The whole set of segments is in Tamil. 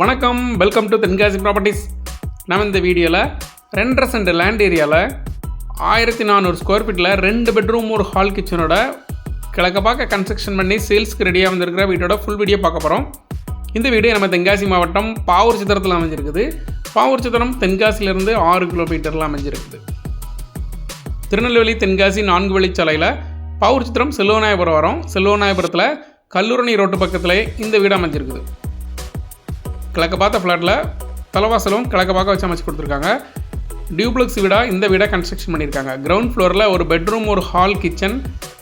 வணக்கம். வெல்கம் டு தென்காசி ப்ராப்பர்ட்டிஸ் நம்ம இந்த வீடியோவில் ரெண்டரை சென்ட் லேண்ட் ஏரியாவில் ஆயிரத்தி நானூறு ஸ்கொயர் ஃபீட்டில் ரெண்டு பெட்ரூம் ஒரு ஹால் கிச்சனோட கிழக்க பார்க்க கன்ஸ்ட்ரக்ஷன் பண்ணி சேல்ஸ்க்கு ரெடியாக வந்திருக்கிற வீட்டோட ஃபுல் வீடியோ பார்க்க போகிறோம் இந்த வீடியோ நம்ம தென்காசி மாவட்டம் பாவூர் சித்திரத்தில் அமைஞ்சிருக்குது. பாவூர் சித்திரம் தென்காசியிலேருந்து ஆறு கிலோமீட்டரில் அமைஞ்சிருக்குது. திருநெல்வேலி தென்காசி நான்கு வழிச்சாலையில் பாவூர் சித்திரம் செல்வநாயபுரம் வரோம். செல்வநாயபுரத்தில் கல்லூரணி ரோட்டு பக்கத்தில் இந்த வீடு அமைஞ்சிருக்குது. கிழக்கு பார்த்த ஃப்ளாட்டில் தலைவாசலும் கிழக்கு பார்க்க வச்சு அமைச்சு கொடுத்துருக்காங்க. டியூப்ளெக்ஸ் வீடாக இந்த வீடாக கன்ஸ்ட்ரக்ஷன் பண்ணியிருக்காங்க. கிரவுண்ட் ஃப்ளோரில் ஒரு பெட்ரூம் ஒரு ஹால் கிச்சன்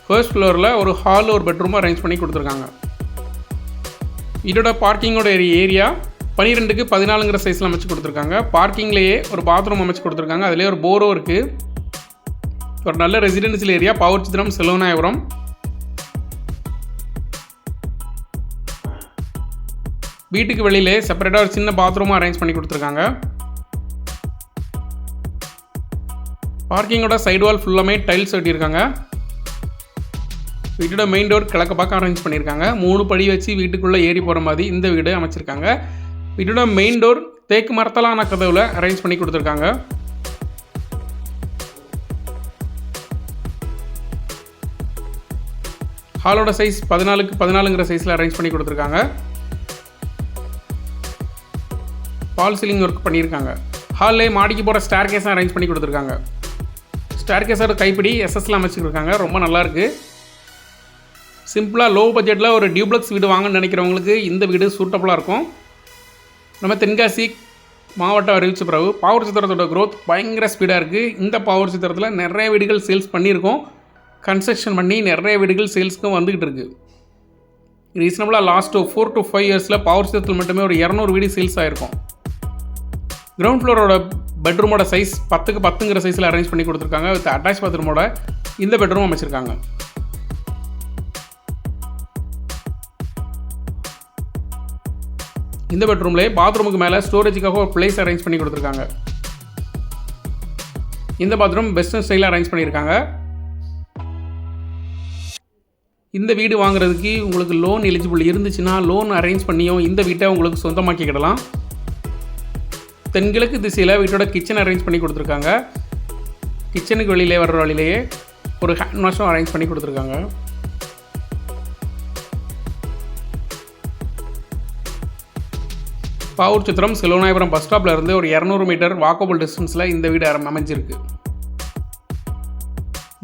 ஃபர்ஸ்ட் ஃப்ளோரில் ஒரு ஹால் ஒரு பெட்ரூம் அரேஞ்ச் பண்ணி கொடுத்துருக்காங்க. இதோட பார்க்கிங்கோட ஏரியா பனிரெண்டுக்கு பதினாலுங்கிற சைஸில் அமைச்சு கொடுத்துருக்காங்க. பார்க்கிங்லேயே ஒரு பாத்ரூம் அமைச்சு கொடுத்துருக்காங்க. அதிலே ஒரு போரோ இருக்குது ஒரு நல்ல ரெசிடென்சியல் ஏரியா பவர் சித்திரம் செலோனாயபுரம் வீட்டுக்கு வெளியிலே செப்பரேட்டாக ஒரு சின்ன பாத்ரூமும் அரேஞ்ச் பண்ணி கொடுத்துருக்காங்க. பார்க்கிங்கோட சைடு வால் ஃபுல்லாமே டைல்ஸ் ஒட்டியிருக்காங்க வீட்டோட மெயின் டோர் கிழக்க பக்கம் அரேஞ்ச் பண்ணியிருக்காங்க. மூணு படி வச்சு வீட்டுக்குள்ளே ஏறி போகிற மாதிரி இந்த வீடு அமைச்சிருக்காங்க. வீட்டோட மெயின் டோர் தேக்கு மரத்தலான கதவுல அரேஞ்ச் பண்ணி கொடுத்துருக்காங்க. ஹாலோட சைஸ் பதினாலுக்கு பதினாலுங்கிற சைஸில் அரேஞ்ச் பண்ணி கொடுத்துருக்காங்க. ஃபால் சீலிங் ஒர்க் பண்ணியிருக்காங்க. ஹால்லே மாடிக்கு போகிற ஸ்டார் கேஸும் அரேஞ்ச் பண்ணி கொடுத்துருக்காங்க. ஸ்டார் கேஸோட கைப்பிடி எஸ்எஸ்லாம் அமைச்சிருக்காங்க ரொம்ப நல்லாயிருக்கு சிம்பிளாக லோ பட்ஜெட்டில் ஒரு டியூப்ளக்ஸ் வீடு வாங்கன்னு நினைக்கிறவங்களுக்கு இந்த வீடு சூட்டபுளாக இருக்கும். நம்ம தென்காசி மாவட்டம் அறிவிச்ச பிறகு பவர் சித்திரத்தோட க்ரோத் பயங்கர ஸ்பீடாக இருக்குது இந்த பவர் சித்திரத்தில் நிறைய வீடுகள் சேல்ஸ் பண்ணியிருக்கோம். கன்ஸ்ட்ரக்ஷன் பண்ணி நிறைய வீடுகள் சேல்ஸ்க்கும் வந்துக்கிட்டு இருக்குது ரீசனபிளாக லாஸ்ட்டு ஃபோர் டு ஃபைவ் இயர்ஸில் பவர் சித்திரத்தில் மட்டுமே ஒரு இரநூறு வீடு சேல்ஸ் ஆகிருக்கும் கிரவுண்ட் ஃப்ளோரோட பெட்ரூமோட சைஸ் பத்துக்கு பத்துங்கிற சைஸில் அரேஞ்ச் பண்ணி கொடுத்துருக்காங்க. வித் அட்டாச் பாத்ரூமோட இந்த பெட்ரூம் அமைச்சிருக்காங்க. இந்த பெட்ரூம்லேயே பாத்ரூமுக்கு மேலே ஸ்டோரேஜுக்காக ஒரு பிளேஸ் அரேஞ்ச் பண்ணி கொடுத்துருக்காங்க. இந்த பாத்ரூம் வெஸ்டர்ன் ஸ்டைலில் அரேஞ்ச் பண்ணியிருக்காங்க. இந்த வீடு வாங்குறதுக்கு உங்களுக்கு லோன் எலிஜிபிள் இருந்துச்சுன்னா லோன் அரேஞ்ச் பண்ணியும் இந்த வீட்டை உங்களுக்கு சொந்தமாக்கிக்கிடலாம். தென்கிழக்கு திசையில் வீட்டோட கிச்சன் அரேஞ்ச் பண்ணி கொடுத்துருக்காங்க. கிச்சனுக்கு வெளியிலே வர்ற வழியிலேயே ஒரு ஹேண்ட் வாஷும் அரேஞ்ச் பண்ணி கொடுத்துருக்காங்க. பாவூர் சித்திரம் செலோநாயபுரம் பஸ் ஸ்டாப்பில் இருந்து ஒரு இரநூறு மீட்டர் வாக்கபிள் டிஸ்டன்ஸில் இந்த வீடு அமைஞ்சிருக்கு.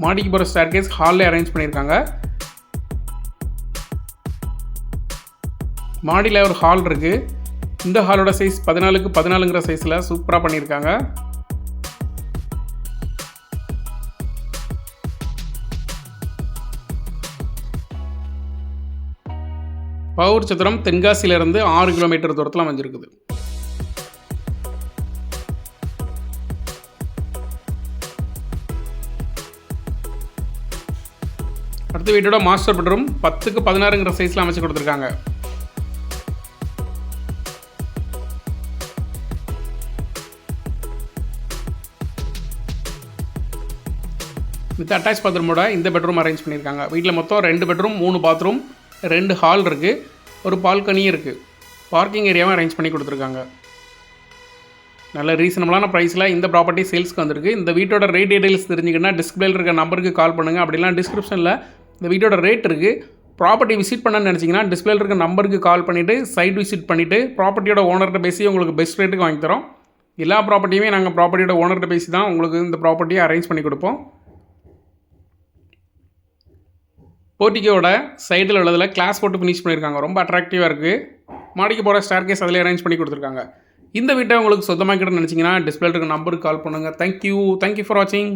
மாடிக்கு போகிற ஸ்டார்கேஸ் ஹாலில் அரேஞ்ச் பண்ணியிருக்காங்க. மாடியில் ஒரு ஹால் இருக்குது இந்த ஹாலோட சைஸ் பதினாலுக்கு பதினாலுங்கிற சைஸில் சூப்பராக பண்ணியிருக்காங்க பவுர் சத்திரம் தென்காசியிலிருந்து ஆறு கிலோமீட்டர் தூரத்தில் அமைஞ்சிருக்குது. அடுத்த வீட்டோட மாஸ்டர் பெட்ரூம் பத்துக்கு பதினாறுங்கிற சைஸில் அமைச்சு கொடுத்துருக்காங்க. வித் அட்டாச் பாத்ரூமோட இந்த பெட்ரூம் அரேஞ்ச் பண்ணியிருக்காங்க. வீட்டில் மொத்தம் ரெண்டு பெட்ரூம் மூணு பாத்ரூம் ரெண்டு ஹால் இருக்குது ஒரு பால்கனியும் இருக்குது பார்க்கிங் ஏரியாவும் அரேஞ்ச் பண்ணி கொடுத்துருக்காங்க. நல்ல ரீசனபிளான ப்ரைஸில் இந்த ப்ராப்பர்ட்டி சேல்ஸ்க்கு வந்திருக்கு. இந்த வீட்டோட ரேட் டீடைல்ஸ் தெரிஞ்சுக்கன்னா டிஸ்பிளேல இருக்க நம்பருக்கு கால் பண்ணுங்கள் அப்படிலாம் டிஸ்கிரிப்ஷனில் இந்த வீட்டோட ரேட் இருக்குது ப்ராப்பர்ட்டி விசிட் பண்ணணும்னு நினச்சிங்கன்னா டிஸ்பிளேல இருக்க நம்பருக்கு கால் பண்ணிவிட்டு சைட் விசிட் பண்ணிவிட்டு ப்ராப்பர்ட்டியோட ஓனர்கிட்ட பேசி உங்களுக்கு பெஸ்ட் ரேட்டுக்கு வாங்கி தரோம். எல்லா ப்ராப்பர்ட்டியுமே நாங்கள் ப்ராப்பர்ட்டியோட ஓனர்கிட்ட பேசி தான் உங்களுக்கு இந்த ப்ராப்பர்ட்டியை அரேஞ்ச் பண்ணி கொடுப்போம். போர்ட்டிக்கோட சைடில் உள்ளதில் கிளாஸ் போட்டு ஃபினிஷ் பண்ணியிருக்காங்க. ரொம்ப அட்ராக்டிவாக இருக்குது மாடிக்கு போகிற ஸ்டார் கேஸ் அதில் அரேஞ்ச் பண்ணி கொடுத்துருக்காங்க. இந்த வீட்டை உங்களுக்கு சொந்தமாக்கிட்டு நினச்சிங்கன்னா டிஸ்பிளே இருக்க நம்பருக்கு கால் பண்ணுங்கள் தேங்க்யூ தேங்க்யூ ஃபார் வாட்சிங்